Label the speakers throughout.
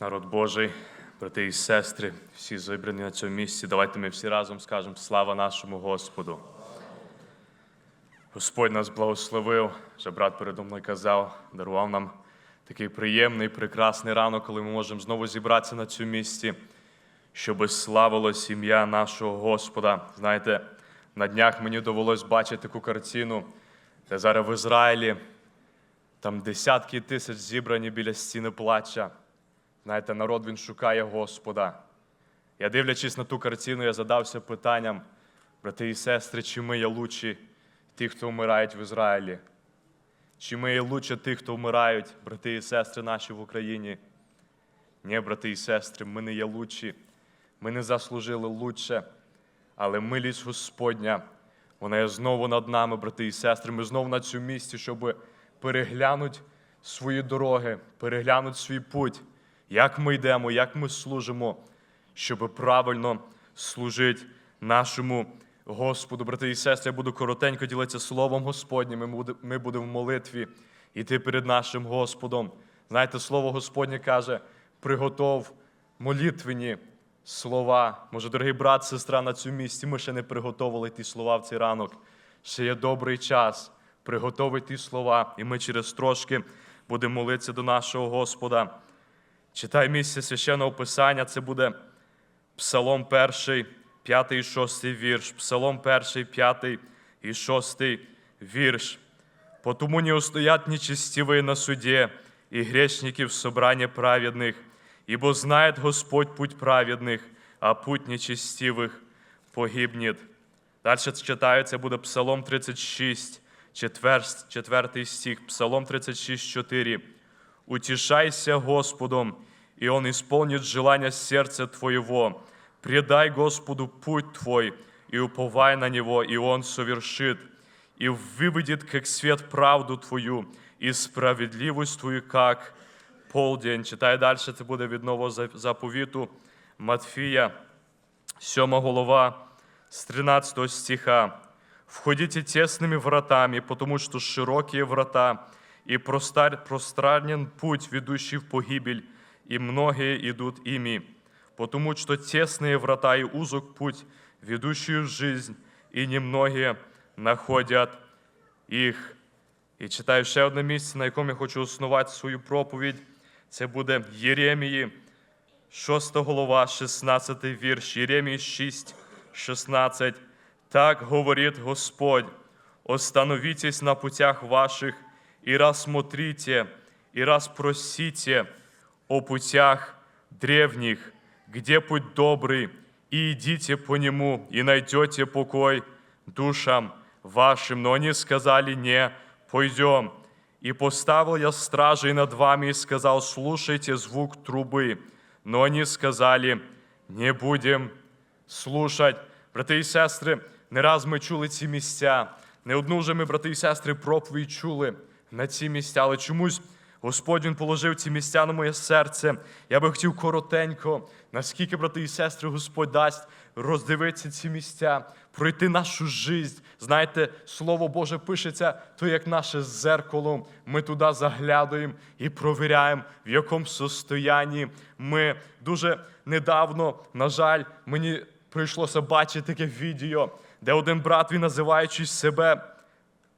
Speaker 1: Народ Божий, брати і сестри, всі зібрані на цьому місці, давайте ми всі разом скажемо слава нашому Господу. Господь нас благословив, вже брат передо мною казав, дарував нам такий приємний, прекрасний ранок, коли ми можемо знову зібратися на цьому місці, щоб славилось ім'я нашого Господа. Знаєте, на днях мені довелось бачити таку картину, де зараз в Ізраїлі там десятки тисяч зібрані біля стіни плача. Знаєте, народ він шукає Господа. Я дивлячись на ту картину, я задався питанням, брати і сестри, чи ми є лучші тих, хто вмирають в Ізраїлі? Чи ми є лучше тих, хто вмирають, брати і сестри наші в Україні? Ні, брати і сестри, ми не є лучші. Ми не заслужили лучше, але милість Господня, вона є знову над нами, брати і сестри. Ми знову на цьому місці, щоб переглянути свої дороги, переглянути свій путь, як ми йдемо, як ми служимо, щоб правильно служити нашому Господу. Брати і сестри, я буду коротенько ділитися Словом Господнім. Ми будемо в молитві йти перед нашим Господом. Знаєте, Слово Господнє каже: приготов молитвені слова. Може, дорогий брат, сестра, на цьому місці ми ще не приготовили ті слова в цей ранок. Ще є добрий час приготовити ті слова, і ми через трошки будемо молитися до нашого Господа. Читай місце священного Писання, це буде Псалом 1, 5 і 6 вірш, Псалом 1, 5 і 6 вірш. Потому не устоят нечестивые на суде, и грешники в собрании праведных, ибо знает Господь путь праведных, а путь нечестивых погибнет. Дальше читаю, це буде Псалом 36, 4, стих, Псалом 36, 4. «Утешайся Господом, и Он исполнит желание сердца твоего. Предай Господу путь твой, и уповай на Него, и Он совершит, и выведет как свет правду твою, и справедливость твою, как полдень». Читай далі, це буде від нового заповіту Матфія, 7 голова, с 13 стиха. «Входите тесными вратами, потому что широкие врата, и пространен путь, ведущий в погибель, и многие идут ими. Потому что тесные врата и узок путь, ведущий в жизнь, и немногие находят їх. І читаю ще одне місце, на якому я хочу основати свою проповідь. Це буде Єремії, 6 голова, 16 вірш, Єремії 6, 16. Так говорит Господь, остановитесь на путях ваших, и рассмотрите, и расспросите о путях древних, где путь добрый, и идите по нему, и найдете покой душам вашим. Но они сказали, не, пойдем. И поставил я стражей над вами и сказал, слушайте звук трубы. Но они сказали, не будем слушать. Брати і сестри, не раз ми чули ці місця. Не одну вже ми, брати і сестри, проповідь чули на ці місця, але чомусь Господь Він положив ці місця на моє серце. Я би хотів коротенько, наскільки, брати і сестри, Господь дасть роздивитися ці місця, пройти нашу життя. Знаєте, Слово Боже пишеться, то як наше зеркало. Ми туди заглядаємо і провіряємо, в якому состоянні ми дуже недавно, на жаль, мені прийшлося бачити таке відео, де один брат, він називаючи себе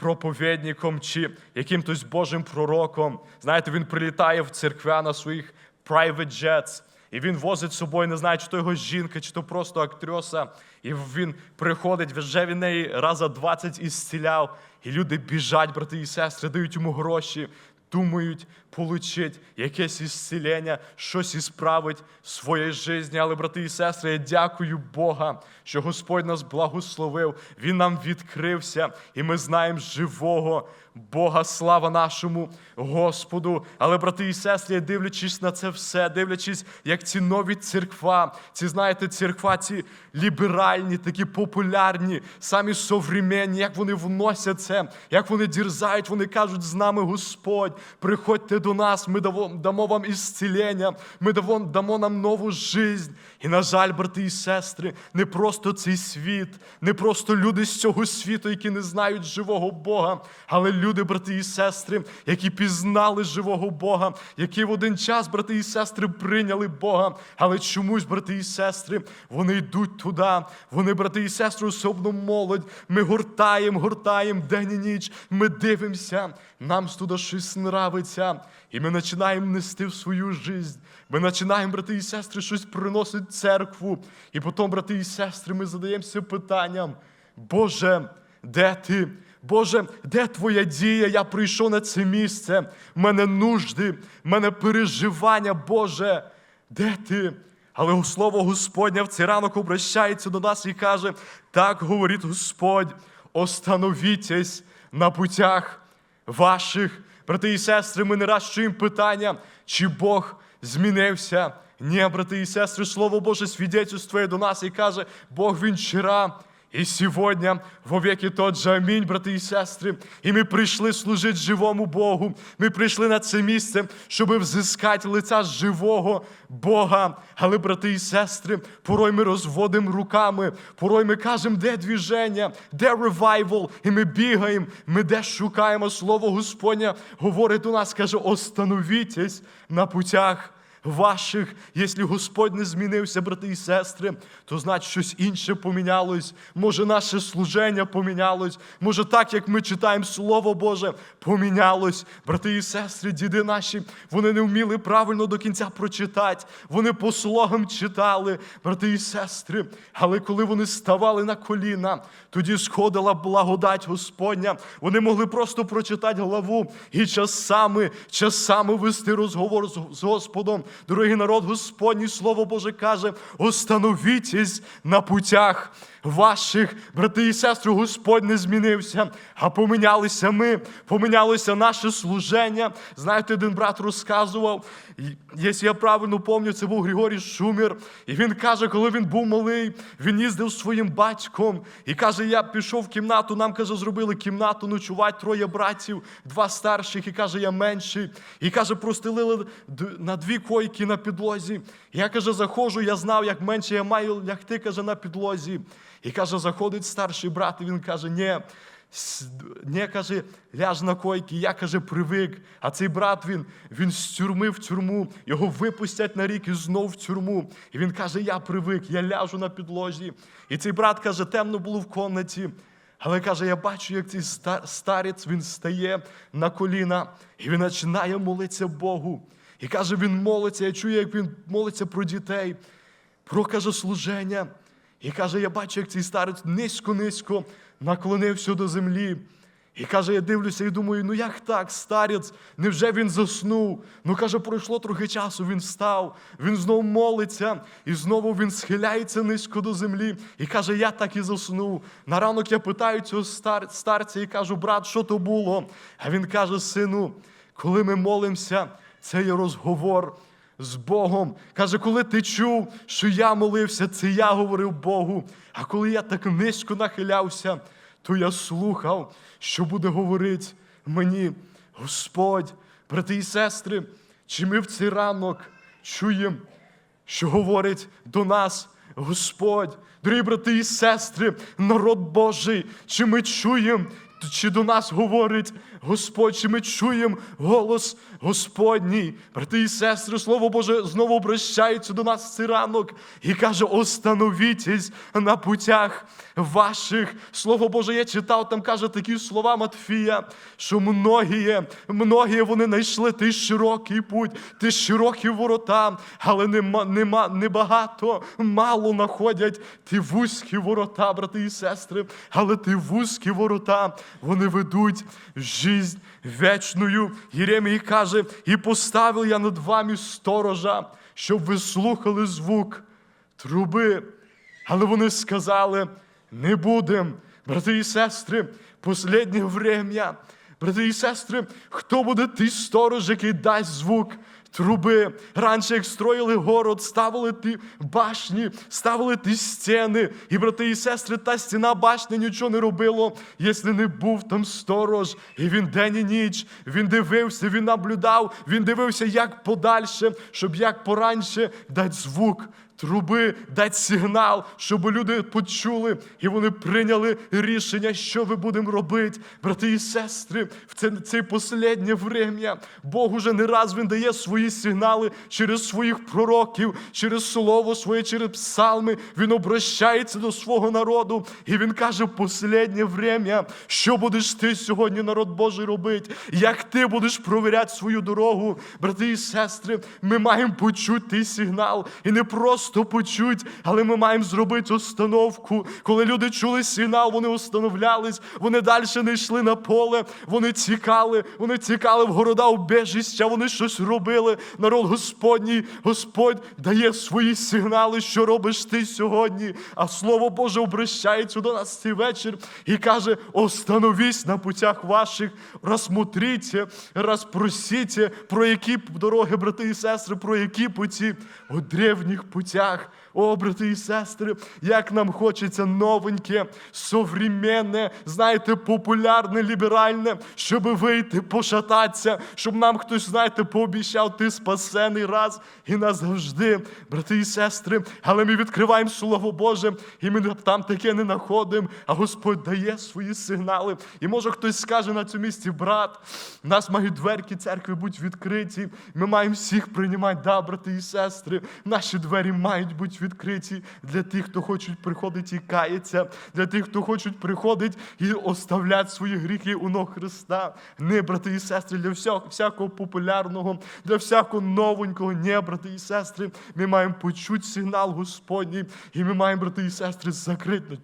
Speaker 1: проповідником чи якимось Божим пророком. Знаєте, він прилітає в церквя на своїх private jets, і він возить з собою, не знаю, чи то його жінка, чи то просто актриса. І він приходить, вже він неї раза 20 ісціляв. І люди біжать, брати і сестри, дають йому гроші, думають получить якесь ісцілення, щось ісправить в своїй житті. Але, брати і сестри, я дякую Бога, що Господь нас благословив, Він нам відкрився, і ми знаємо живого Бога, слава нашому Господу. Але, брати і сестри, дивлячись на це все, дивлячись, як ці нові церква, ці, знаєте, церква, ці ліберальні, такі популярні, самі современні, як вони вносять це, як вони дірзають, вони кажуть, з нами Господь, приходьте до нас, ми дамо, вам ісцілення, ми дамо нам нову жизнь. І, на жаль, брати і сестри, не просто цей світ, не просто люди з цього світу, які не знають живого Бога, але люди люди, брати і сестри, які пізнали живого Бога, які в один час, брати і сестри, прийняли Бога. Але чомусь, брати і сестри, вони йдуть туди. Вони, брати і сестри, особливо молодь. Ми гортаємо, гортаємо день і ніч. Ми дивимося, нам туди щось нравиться. І ми починаємо нести в свою життя. Ми починаємо, брати і сестри, щось приносити церкву. І потім, брати і сестри, ми задаємося питанням: Боже, де ти? Боже, де твоя дія? Я прийшов на це місце. В мене нужди, в мене переживання, Боже, де ти? Але слово Господнє в цей ранок обращається до нас і каже: так говорить Господь, остановітесь на путях ваших. Брати і сестри, ми не раз чуємо питання, чи Бог змінився. Ні, брати і сестри, Слово Боже свідетельствує до нас і каже, Бог він вчора і сьогодні во віки тот же амінь, брати і сестри. І ми прийшли служити живому Богу. Ми прийшли на це місце, щоб взискати лиця живого Бога. Але, брати і сестри, порой ми розводимо руками, порой ми кажемо, де двіження, де ревайвал, і ми бігаємо, ми де шукаємо Слово Господнє, говорить до нас, каже, остановітесь на путях ваших. Якщо Господь не змінився, брати і сестри, то значить щось інше помінялось. Може, наше служення помінялось. Може, так як ми читаємо Слово Боже, помінялось. Брати і сестри, діди наші, вони не вміли правильно до кінця прочитати. Вони по слогам читали, брати і сестри. Але коли вони ставали на коліна, тоді сходила благодать Господня. Вони могли просто прочитати главу і часами, часами вести розговор з Господом. Дорогий народ, Господній Слово Боже каже: остановітесь на путях ваших, брати і сестри, Господь не змінився, а помінялися ми, помінялося наше служення. Знаєте, один брат розказував, якщо я правильно пам'ятаю, це був Григорій Шумір. І він каже, коли він був малий, він їздив своїм батьком і каже: Я пішов в кімнату, нам каже, зробили кімнату ночувати троє братів, два старших, і каже, я менший. І каже, простелили на дві койки на підлозі. Я каже, заходжу, я знав, як менше я маю лягти, каже, на підлозі. І каже, заходить старший брат, і він каже, ні. Не, каже, ляж на койки, я каже, привик. А цей брат він, він з тюрми в тюрму, його випустять на рік і знов в тюрму. І він каже, я привик, я ляжу на підлозі. І цей брат каже, темно було в комнаті. Але каже, я бачу, як цей старець він стає на коліна і він починає молитися Богу. І каже, він молиться, я чую, як він молиться про дітей, про каже служення. І каже, я бачу, як цей старець низько-низько наклонився до землі. І каже, я дивлюся і думаю, ну як так, старець, невже він заснув? Ну каже, пройшло трохи часу, він встав, він знову молиться, і знову він схиляється низько до землі. І каже, я так і заснув. На ранок я питаю цього стар- старця і кажу, брат, що то було? А він каже, сину, коли ми молимося, це є розговор з Богом. Каже, коли ти чув, що я молився, це я говорив Богу. А коли я так низько нахилявся, то я слухав, що буде говорити мені Господь, брати і сестри, чи ми в цей ранок чуємо, що говорить до нас Господь, дорогі брати і сестри, народ Божий, чи ми чуємо, чи до нас говорить Господь, чи ми чуємо голос Господній. Брати і сестри, Слово Боже знову обращається до нас цей ранок і каже: остановітесь на путях ваших. Слово Боже, я читав, там каже такі слова Матфія, що многі, многі вони знайшли той широкий путь, ті широкі ворота, але нема, нема, небагато, мало знаходять ті вузькі ворота, брати і сестри, але ті вузькі ворота, вони ведуть в жизнь вечную. Єремій каже, і поставив я над вами сторожа, щоб ви слухали звук труби. Але вони сказали, не будем, брати і сестри, последнє время, брати і сестри, хто буде той сторож, який дасть звук труби? Раніше, як строїли город, ставили ті башні, ставили ті стіни. І, брати і сестри, та стіна башні нічого не робило, якщо не був там сторож. І він день і ніч, він дивився, він наблюдав, він дивився, як подальше, щоб як пораньше дати звук труби, дати сигнал, щоб люди почули. І вони прийняли рішення, що ви будемо робити, брати і сестри, в це це останнє время. Бог уже не раз він дає свої сигнали через своїх пророків, через слово своє, через псалми. Він обращається до свого народу, і він каже: в останнє время, що будеш ти сьогодні, народ Божий, робити, як ти будеш провіряти свою дорогу, брати і сестри, ми маємо почути сигнал. І не просто почути, але ми маємо зробити установку. Коли люди чули сигнал, вони установлялись, вони далі не йшли на поле, вони тікали, вони тікали в города убежища, вони щось робили. Народ Господній, Господь дає свої сигнали, що робиш ти сьогодні. А Слово Боже обращається до нас цей вечір і каже: остановись на путях ваших, розсмотрите, розпросите, про які дороги, брати і сестри, про які путі у древніх путях. О, брати і сестри, як нам хочеться новеньке, современне, знаєте, популярне, ліберальне, щоб вийти, пошататися, щоб нам хтось, знаєте, пообіцяв, ти спасений раз і назавжди, брати і сестри. Але ми відкриваємо Слово Боже, і ми там таке не знаходимо, а Господь дає свої сигнали. І може хтось скаже на цьому місці, брат, в нас мають дверки церкви бути відкриті. Ми маємо всіх приймати, да, брати і сестри. Наші двері мають бути відкриті для тих, хто хочуть приходити і кається, для тих, хто хочуть приходити і оставляти свої гріхи у ног Христа. Не, брати і сестри, для всякого, всякого популярного, для всякого новенького, не, брати і сестри. Ми маємо почути сигнал Господній, і ми маємо, брати і сестри, закрити.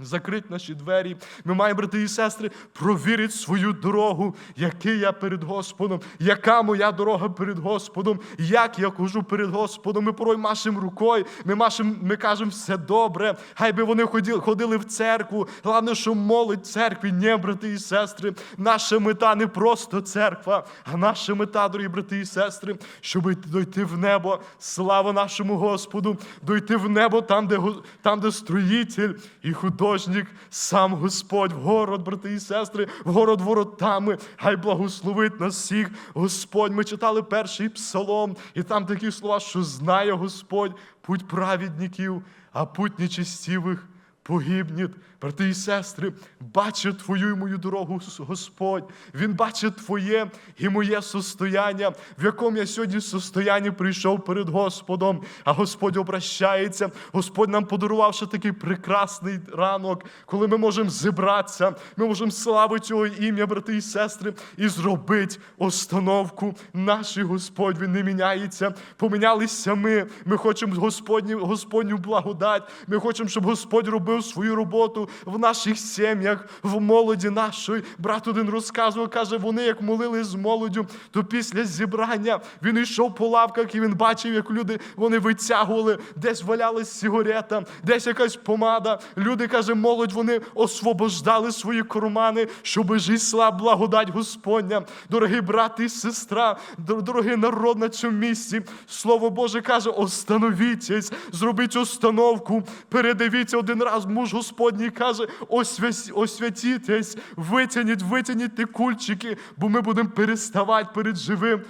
Speaker 1: Закрить наші двері. Ми маємо, брати і сестри, провірити свою дорогу, який я перед Господом, яка моя дорога перед Господом, як я хожу перед Господом. Ми порой машемо рукою, ми машем, ми кажемо, все добре. Хай би вони ходили, в церкву. Головне, що молодь церкві, не, брати і сестри. Наша мета не просто церква, а наша мета, дорогі брати і сестри, щоб дойти в небо. Слава нашому Господу, дойти в небо там, де, там, де строїтель і художник, сам Господь, в город, брати і сестри, в город воротами. Хай благословить нас всіх. Господь. Ми читали перший псалом, і там такі слова, що знає Господь путь праведників, а путь нечестивих погибнет. Брати і сестри, бачить твою і мою дорогу Господь. Він бачить твоє і моє состояння, в якому я сьогодні состоянні прийшов перед Господом. А Господь обращається. Господь нам подарував ще такий прекрасний ранок, коли ми можемо зібратися, ми можемо славити Його ім'я, брати і сестри, і зробити остановку. Наш Господь Він не міняється. Помінялися ми. Ми хочемо Господню, Господню благодать. Ми хочемо, щоб Господь робив свою роботу в наших сім'ях, в молоді нашої. Брат один розказував, каже, вони як молились з молоддю, то після зібрання він йшов по лавках і він бачив, як люди вони витягували, десь валялась сигарета, десь якась помада. Люди, каже, молодь, вони освобождали свої кармани, щоб жісла благодать Господня. Дорогий брат і сестра, дорогий народ на цьому місці. Слово Боже каже, остановіться, зробіть установку, передивіться один раз, муж Господній каже, освятітесь, витягніть, витягніть ті кульчики, бо ми будемо переставати перед живим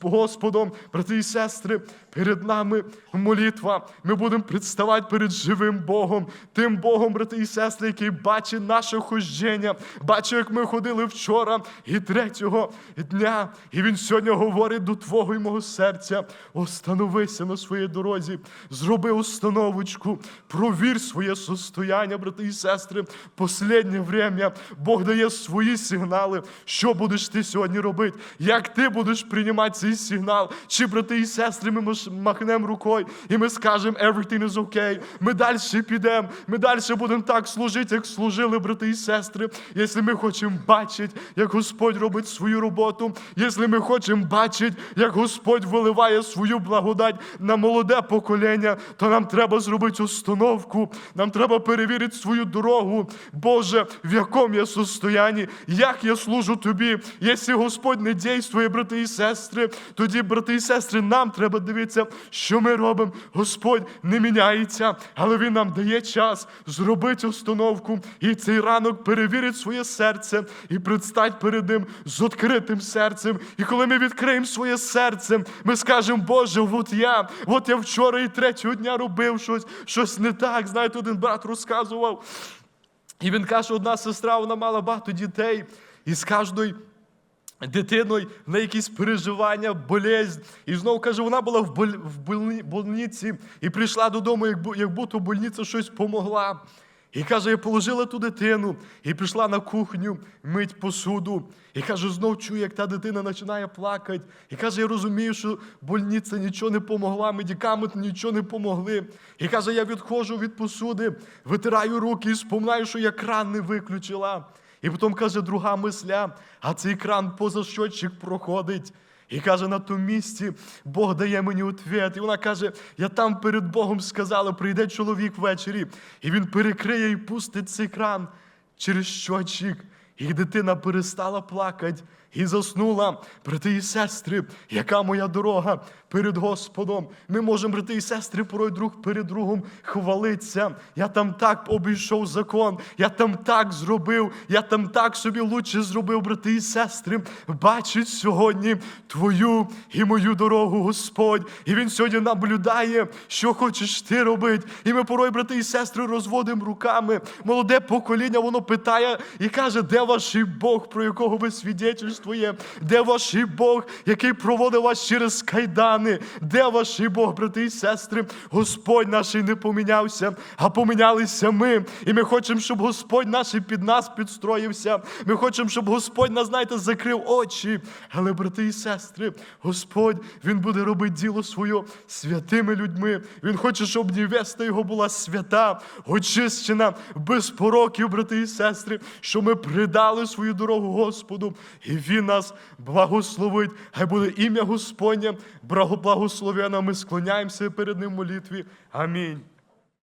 Speaker 1: Господом, брати і сестри, перед нами молитва. Ми будемо представати перед живим Богом, тим Богом, брати і сестри, який бачить наше хождення, бачить, як ми ходили вчора і третього дня. І він сьогодні говорить до твого і мого серця: остановися на своїй дорозі, зроби установочку, провір своє состояння, брати і сестри. Последнє время Бог дає свої сигнали, що будеш ти сьогодні робити, як ти будеш приймати цей сигнал. Чи брати і сестри, ми маш- махнемо рукою і ми скажемо, everything is okay. Ми далі підемо, ми далі будемо так служити, як служили брати і сестри. Якщо ми хочемо бачити, як Господь робить свою роботу, якщо ми хочемо бачити, як Господь виливає свою благодать на молоде покоління, то нам треба зробити установку. Нам треба
Speaker 2: перевірити свою дорогу. Боже, в якому я состоянні, як я служу тобі. Якщо Господь не дійствує, брати і сестри, тоді, брати і сестри, нам треба дивитися, що ми робимо. Господь не міняється, але Він нам дає час зробити установку і цей ранок перевірити своє серце і предстать перед ним з відкритим серцем. І коли ми відкриємо своє серце, ми скажемо, Боже, от я, от я вчора і третього дня робив щось, щось не так. Знаєте, один брат розказував. І він каже, одна сестра, вона мала багато дітей, і з кожної дитиною на якісь переживання, болезнь. І знову каже, вона була в, боль, в больні- больниці і прийшла додому, як, як будто больниця щось помогла. І каже, я положила ту дитину і пішла на кухню мить посуду. І каже, знов чую, як та дитина починає плакати. І каже, я розумію, що больниця нічого не помогла, медикаменти нічого не помогли. І каже, я відходжу від посуди, витираю руки і споминаю, що я кран не виключила. І потім каже, друга мисля, а цей кран поза щотчик проходить. І каже, на тому місці Бог дає мені ответ. І вона каже: я там перед Богом сказала, прийде чоловік ввечері, і він перекриє і пустить цей кран через щочик. І дитина перестала плакати і заснула. Брати і сестри, яка моя дорога перед Господом. Ми можемо, брати і сестри, порой друг перед другом хвалитися. Я там так обійшов закон, я там так зробив, я там так собі лучше зробив, брати і сестри. Бачить сьогодні твою і мою дорогу, Господь. І Він сьогодні наблюдає, що хочеш ти робити. І ми порой, брати і сестри, розводимо руками. Молоде покоління, воно питає і каже, де ваш Бог, про якого ви свідетельствує? Де ваш Бог, який проводив вас через кайдани? Де ваш Бог, брати і сестри? Господь наш не помінявся, а помінялися ми. І ми хочемо, щоб Господь наш під нас підстроївся. Ми хочемо, щоб Господь нас, знаєте, закрив очі. Але, брати і сестри, Господь Він буде робити діло своє святими людьми. Він хоче, щоб невеста його була свята, очищена, без пороків, брати і сестри, що ми придали свою дорогу Господу, і Він нас благословить. Хай буде ім'я Господнє, благословено. Ми склоняємося перед Ним в молитві. Амінь.